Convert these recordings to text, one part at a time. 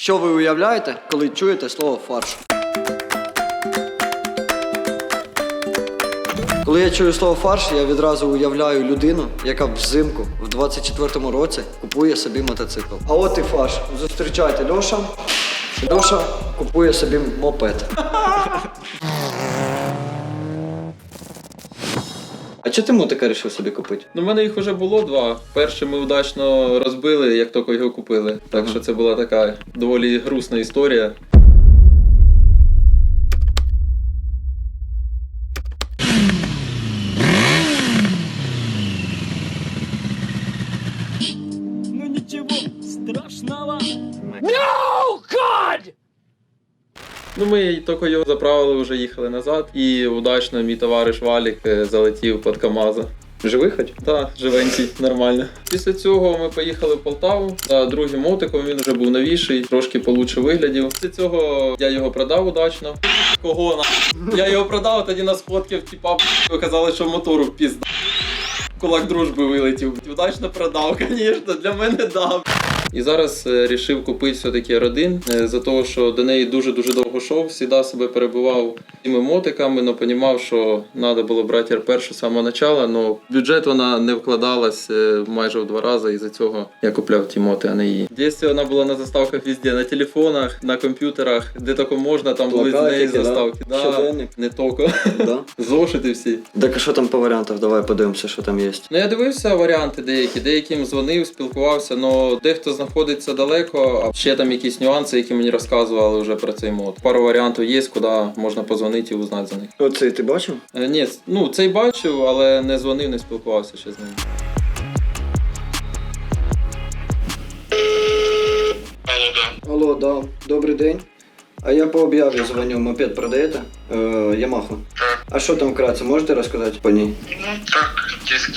Що ви уявляєте, коли чуєте слово фарш? Коли я чую слово фарш, я відразу уявляю людину, яка взимку в 24-му році купує собі мотоцикл. А от і фарш. Зустрічайте Льоша. Льоша купує собі мопед. Чого ти мотика вирішив собі купити? Ну, в мене їх вже було два. Перший ми удачно розбили, як тільки його купили. Так що це була така доволі грустна історія. Ну, ми тільки його заправили, вже їхали назад, і удачно мій товариш Валік е, залетів під КАМАЗа. Живий хоч? Так, живенький, нормально. Після цього ми поїхали в Полтаву за другим мотиком. Він вже був новіший, трошки получше виглядів. Після цього я його продав удачно. Кого на? Я його продав, тоді нас фотків, типа казали, що мотору пізда. Кулак дружби вилетів. Удачно продав, звісно, для мене дав. І зараз е, рішив купити все-таки родин е, за того, що до неї дуже-дуже довго йшов, всіда себе перебував цими мотиками, але розумів, що треба було брати РП з самого початку, але бюджет вона не вкладалась е, майже в два рази, і за цього я купляв ті моти, а не її. В дійстві вона була на заставках везде, на телефонах, на комп'ютерах, де тільки можна, там були з неї Плакатики, да? заставки. Да, не тільки. Да? Зошити всі. Так а що там по варіантах? Давай подивимося, що там є. Ну я дивився варіанти деякі, деяким дзвонив, спілкувався, але дехто знаходиться далеко, а ще там якісь нюанси, які мені розказували вже про цей мод. Пару варіантів є, куди можна позвонити і узнати за них. Оцей ти бачив? Е, ні, ну цей бачив, але не дзвонив, не спілкувався ще з ним. Алло, да. Алло, да. Добрий день. А я по об'яві дзвоню, мопед продаєте? Е, Ямаху. Так. А що там вкратце, можете розказати по ній? Ну так, диски.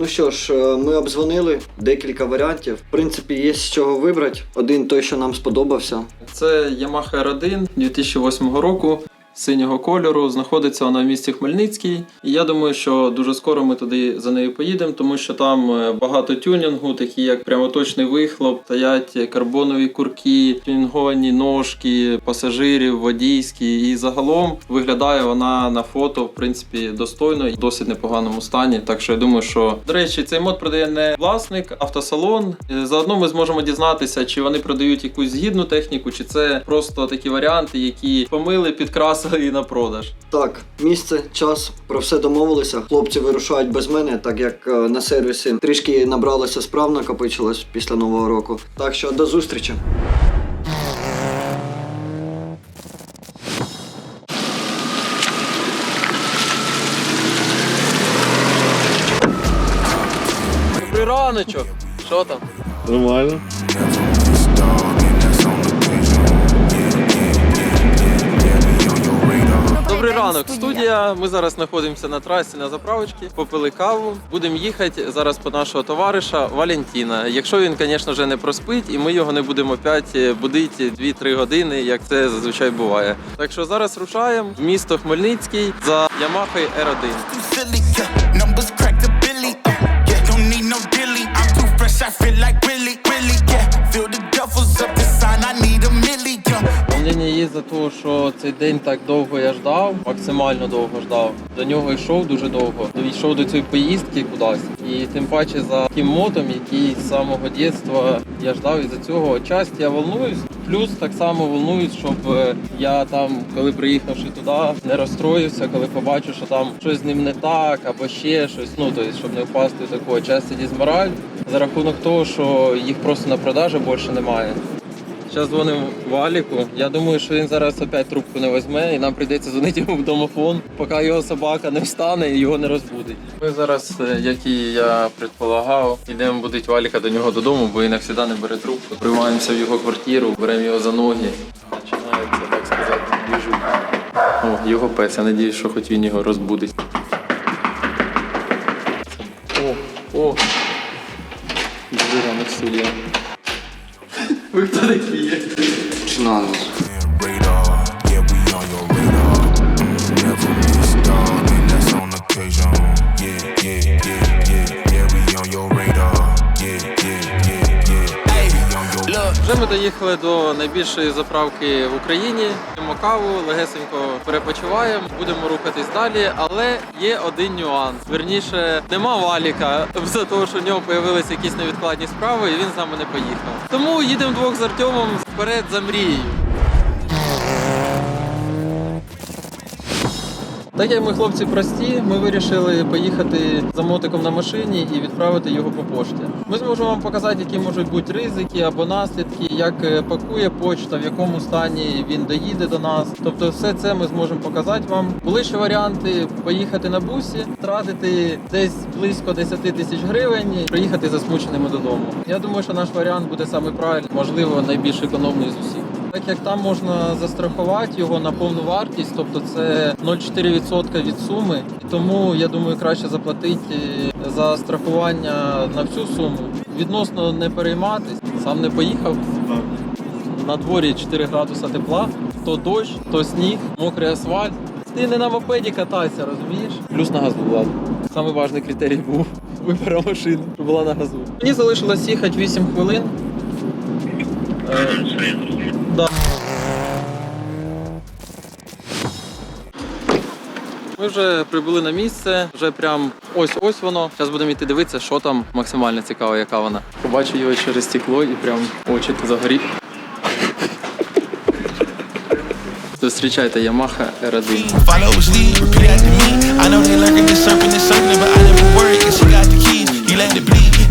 Ну що ж, е, ми обдзвонили декілька варіантів. В принципі, є з чого вибрати. Один той, що нам сподобався. Це Yamaha R1 2008 року. Синього кольору знаходиться вона в місті Хмельницький. І я думаю, що дуже скоро ми туди за нею поїдемо, тому що там е, багато тюнінгу, такі як прямоточний вихлоп, стоять карбонові курки, тюнінговані ножки, пасажирів, водійські. І загалом виглядає вона на фото, в принципі, достойно і в досить непоганому стані. Так що я думаю, що до речі, цей мод продає не власник, автосалон. Е, Заодно ми зможемо дізнатися, чи вони продають якусь згідну техніку, чи це просто такі варіанти, які помили, підкрасили і на продаж. Так, місце, час, про все домовилися. Хлопці вирушають без мене, так як е, на сервісі трішки набралося справ, накопичилось після нового року. Так що до зустрічі. Добрий раночок! Що там? Нормально. Добрий ранок, студія. Ми зараз знаходимося на трасі на заправочці, попили каву. Будемо їхати зараз по нашого товариша Валентіна. Якщо він, звісно ж, не проспить, і ми його не будемо опять будити 2-3 години, як це зазвичай буває. Так що зараз рушаємо в місто Хмельницький за Yamaha R1. За те, що цей день так довго я ждав, максимально довго ждав. До нього йшов дуже довго. Йшов до цієї поїздки кудись. І тим паче за тим мотом, який з самого дитинства я ждав, і за цього часть я волнуюсь. Плюс так само волнуюсь, щоб е, я там, коли приїхавши туди, не розстроївся, коли побачу, що там щось з ним не так, або ще щось. Ну тобто, щоб не впасти в таку часті дізмораль за рахунок того, що їх просто на продажі більше немає. Зараз дзвонимо Валіку. Я думаю, що він зараз опять трубку не візьме, і нам прийдеться дзвонити йому в домофон, поки його собака не встане і його не розбудить. Ми зараз, е, як і я предполагав, йдемо будити Валіка до нього додому, бо він завжди не бере трубку. Приймаємося в його квартиру, беремо його за ноги. Починається, так сказати, біжу. О, його пес, я надіюсь, що хоч він його розбудить. О, о. Доїхали до найбільшої заправки в Україні. П'ємо каву, легесенько перепочиваємо, будемо рухатись далі. Але є один нюанс. Верніше, нема валіка за того, що в нього появилися якісь невідкладні справи, і він з нами не поїхав. Тому їдемо двох з Артемом вперед за мрією. Так як ми хлопці прості, ми вирішили поїхати за мотиком на машині і відправити його по пошті. Ми зможемо вам показати, які можуть бути ризики або наслідки, як е, пакує почта, в якому стані він доїде до нас. Тобто, все це ми зможемо показати вам. Були ще варіанти поїхати на бусі, тратити десь близько 10 тисяч гривень, і приїхати засмученими додому. Я думаю, що наш варіант буде саме правильний, можливо, найбільш економний з усіх. Так як там можна застрахувати його на повну вартість, тобто це 0,4% від суми. І тому я думаю, краще заплатити е, за страхування на всю суму. Відносно не перейматись, сам не поїхав. На дворі 4 градуса тепла, то дощ, то сніг, мокрий асфальт. Ти не на мопеді катайся, розумієш? Плюс на газу ладно. Самий важний критерій був вибора машини, щоб була на газу. Мені залишилось їхати 8 хвилин. Ми вже прибули на місце, вже прям ось ось воно. Зараз будемо йти дивитися, що там максимально цікаво, яка вона. Побачив його через стекло і прям очі загорі. Зустрічайте Yamaha R1. Follows lead, repeat after me. I know they lurking, this surfing, this circling, but I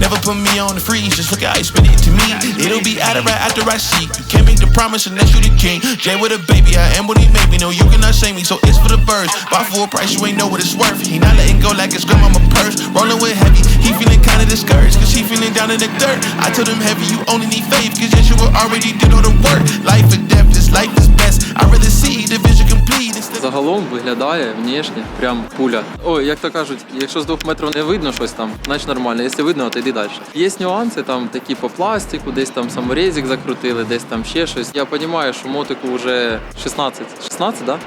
never put me on the freeze. Just look how he spit it to me. It'll be out of right after I see. You can't make the promise unless you the king. Jay with a baby, I am what he made me. No, you cannot shame me, so it's for the birds. Buy for a price, you ain't know what it's worth. He not letting go like it's grandmama purse. Rolling with heavy, he feeling kinda discouraged, cause he feeling down in the dirt. I told him heavy, you only need faith, cause yes, you already did all the work. Life or death, this life is best. I'd rather see the vision complete Загалом виглядає внешне прям пуля. Ой, як то кажуть, якщо з двох метрів не видно щось там, значить нормально. Якщо видно, то йди далі. Є нюанси там такі по пластику, десь там саморезик закрутили, десь там ще щось. Я розумію, що мотику вже 16. 16, да?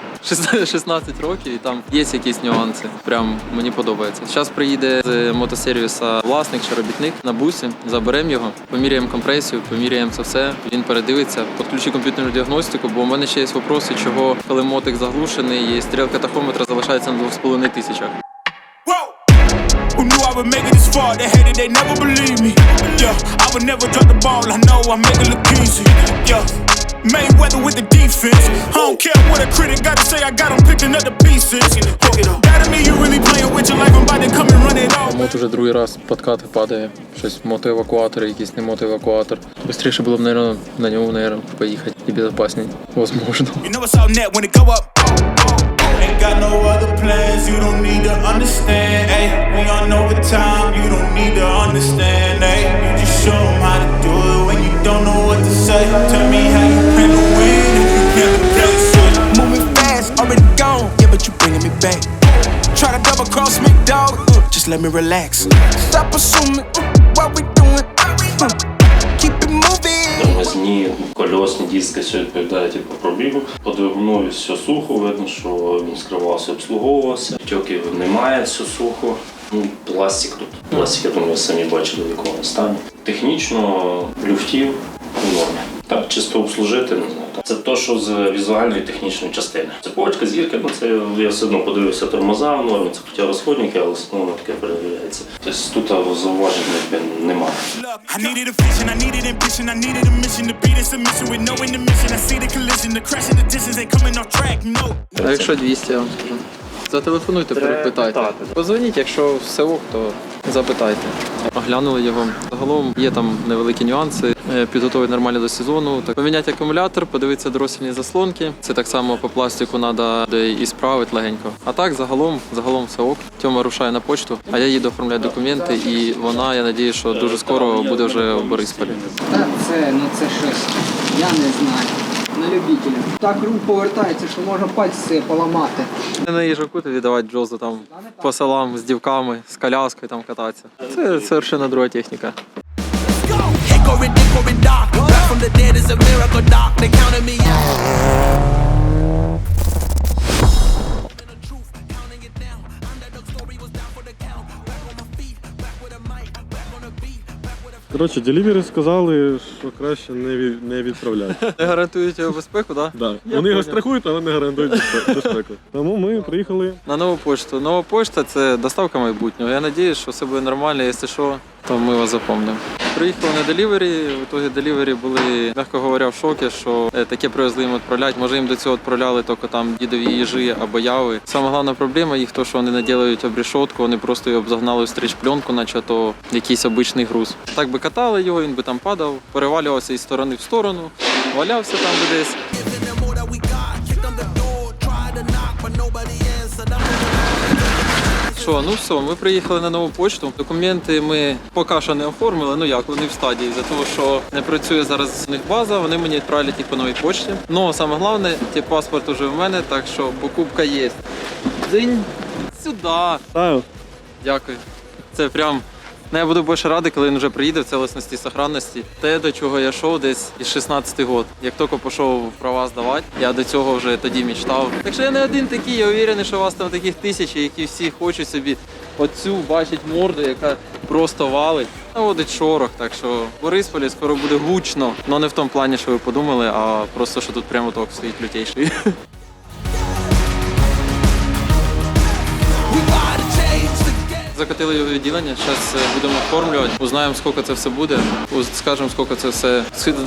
16 років і там є якісь нюанси. Прям мені подобається. Зараз приїде з мотосервіса власник чи робітник на бусі, заберемо його, поміряємо компресію, поміряємо це все. Він передивиться, підключи комп'ютерну діагностику, бо у мене ще є вопроси, чого коли мотик заглушений і стрілка тахометра залишається на 2,5 тисячах. Who knew I would make it this far? They hated, they never believe me. Yeah, I would never drop the ball. I know I make it look easy. Yeah, Mayweather with the defense. I don't care what a critic gotta say. I got 'em picking up the pieces. That me, you really playing with your life. I'm about to come and run it all. Мот уже другий раз подкати падає. Щось мотоевакуатор, якийсь не мотоевакуатор. Бистріше було б, наверное, на ньому, наверное, поїхати і безпечніше. Возможно. You know it's all net when it go up. Ain't got no other plans, you don't need to understand. Ay, we on overtime, you don't let me relax. Stop assuming uh, what we doing. uh, Keep it moving. Тормозні, кольосні диски все відповідає типу пробігу. По все сухо, видно, що він скривався, обслуговувався. Тьоків немає, все сухо. Ну, пластик тут. Пластик, я думаю, ви самі бачили, в якому стані. Технічно люфтів у нормі. Так, чисто обслужити, не знаю. так. Це то, що з візуальної технічної частини. Цепочка, зірка, ну це я все одно подивився тормоза в нормі, це хоча розходники, але все одно таке перевіряється. Тобто тут зауважень якби, немає. А якщо 200, я вам скажу. Зателефонуйте, перепитайте. Позвоніть, якщо все ок, то запитайте. Оглянули його. Загалом є там невеликі нюанси. Е, Підготовить нормально до сезону. Так поміняти акумулятор, подивитися дорослі заслонки. Це так само по пластику треба і справити легенько. А так, загалом, загалом все ок. Тьома рушає на почту, а я їду оформляти документи, і вона, я надію, що дуже скоро буде вже в Борисполі. Та це, ну це щось, я не знаю. На любителя. Так рух повертається, що можна пальці поламати. Не на їжаку тобі давати джозу там по селам з дівками, з коляскою там кататися. Це совершенно друга техніка. Hickory dickory dock. Back from the dead is a miracle doc. They counted me out. Коротше, делівери сказали, що краще не, від, не відправляти. Не гарантують його безпеку, так? Да. Вони його страхують, але не гарантують безпеку. Тому ми приїхали. На нову почту. Нова почта це доставка майбутнього. Я сподіваюся, що все буде нормально. Якщо що, то ми вас запомнимо. Приїхали на делівері. В ітогі делівері були, м'яко говоря, в шокі, що е, таке привезли їм відправляти. Може їм до цього відправляли тільки там дідові їжі або яви. Саме головна проблема їх то, що вони не ділають обрішотку, вони просто його б загнали в стріч пленку, наче то якийсь обичний груз. Так би катали його, він би там падав, перевалювався із сторони в сторону, валявся там би десь. Що, ну все, ми приїхали на нову почту. Документи ми поки що не оформили. Ну як вони в стадії, за того, що не працює зараз у них база. Вони мені відправлять їх по новій почті. Ну саме головне, ті паспорт уже в мене, так що покупка є. Дзинь сюди. Дякую. Це прям. Ну, я буду більше радий, коли він вже приїде в цілісності і сохранності. Те, до чого я йшов десь із 16 год. Як тільки пішов права здавати, я до цього вже тоді мечтав. Так що я не один такий, я уверений, що у вас там таких тисячі, які всі хочуть собі оцю бачить морду, яка просто валить. Наводить шорох, так що в Борисполі скоро буде гучно. Ну не в тому плані, що ви подумали, а просто що тут прямо ток стоїть лютейший. Закатили його відділення, зараз будемо оформлювати, узнаємо, скільки це все буде, скажемо, скільки це все.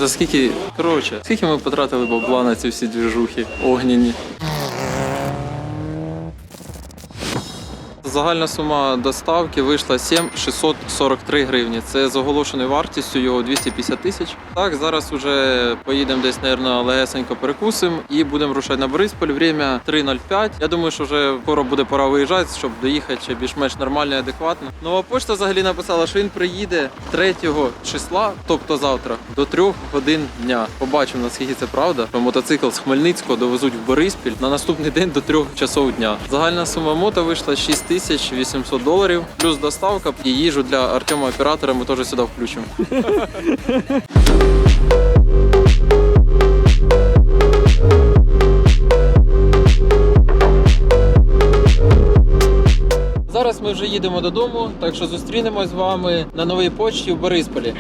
Скільки, скільки ми потратили бабла на ці всі двіжухи огняні. Загальна сума доставки вийшла 7643 гривні. Це з оголошеною вартістю його 250 тисяч. Так, зараз вже поїдемо десь, мабуть, легесенько перекусимо і будемо рушати на Борисполь. Время 3.05. Я думаю, що вже скоро буде пора виїжджати, щоб доїхати ще більш-менш нормально і адекватно. Нова почта взагалі написала, що він приїде 3 числа, тобто завтра, до 3 годин дня. Побачимо, наскільки це правда. Що мотоцикл з Хмельницького довезуть в Бориспіль на наступний день до 3 часов дня. Загальна сума мото вийшла 6800 доларів, плюс доставка і їжу для Артема оператора ми теж сюди включимо. Зараз ми вже їдемо додому, так що зустрінемось з вами на новій почті в Борисполі.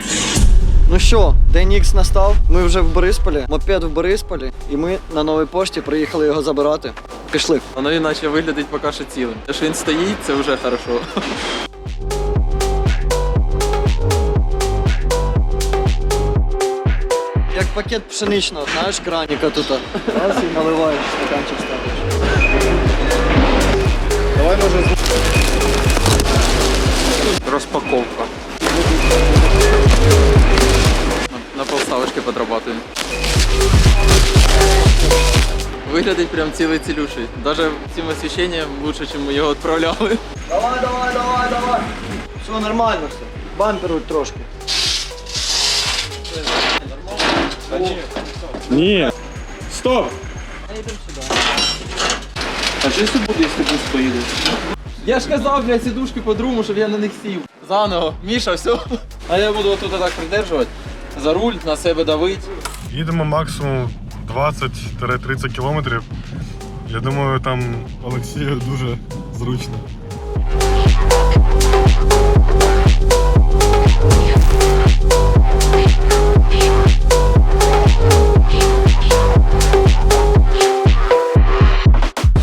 Ну що, день Ікс настав. Ми вже в Борисполі, мопед в Борисполі, і ми на новій пошті приїхали його забирати. Пішли. Воно іначе виглядить поки що цілим. Те, що він стоїть, це вже хорошо. Як пакет пшеничного, знаєш, краніка тут. Раз і наливаєш, стаканчик ставиш. Давай може Розпаковка. На- На полставочки подрабатуємо. Виглядить прям цілий цілющий. Даже цим освіщенням лучше, ніж ми його відправляли. Давай, давай, давай, давай. Все нормально все. Бамперують трошки. Ні. Стоп! А що якщо буде, якщо бус поїде? Я ж казав, блядь, сідушки по другому, щоб я на них сів. Заново. Міша, все. А я буду тут так придержувати. За руль, на себе давить. Їдемо максимум 20-30 кілометрів. Я думаю, там Олексію дуже зручно.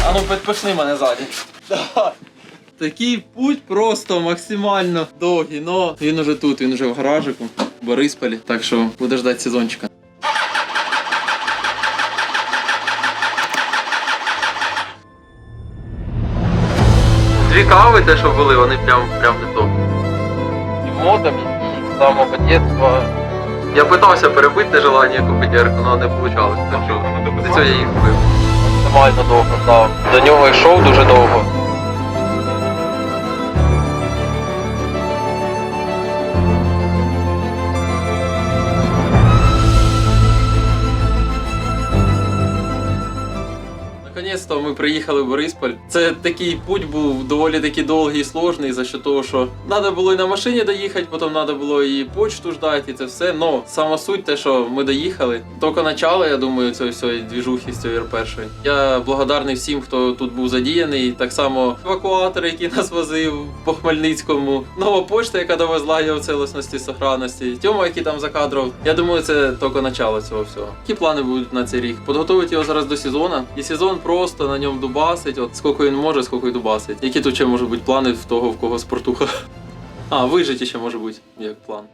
А ну підпишни мене ззаді. Такий путь просто максимально довгий, но він уже тут, він уже в гаражику, в Борисполі, так що буде ждати сезончика. Дві кави, те, що були, вони прям, прям не то. І модом, і з самого дитинства. Я питався перебити желання купити ярку, але не вийшло. Так що до цього я їх купив. Максимально довго став. До нього йшов дуже довго. Ми приїхали в Борисполь. Це такий путь був доволі таки довгий і сложний, за що того, що треба було і на машині доїхати, потім треба було і почту ждати, і це все. Но сама суть те, що ми доїхали. Тільки начало, я думаю, цієї всієї двіжухи з цієї першої. Я благодарний всім, хто тут був задіяний. Так само евакуатор, який нас возив по Хмельницькому, нова почта, яка довезла його в цілісності, сохранності. Тьома, який там за кадром. Я думаю, це тільки начало цього всього. Які плани будуть на цей рік? Підготувати його зараз до сезону. І сезон просто на ньому дубасить. От скільки він може, скільки й дубасить. Які тут ще можуть бути плани в того, в кого спортуха? А, вижиті ще може бути як план.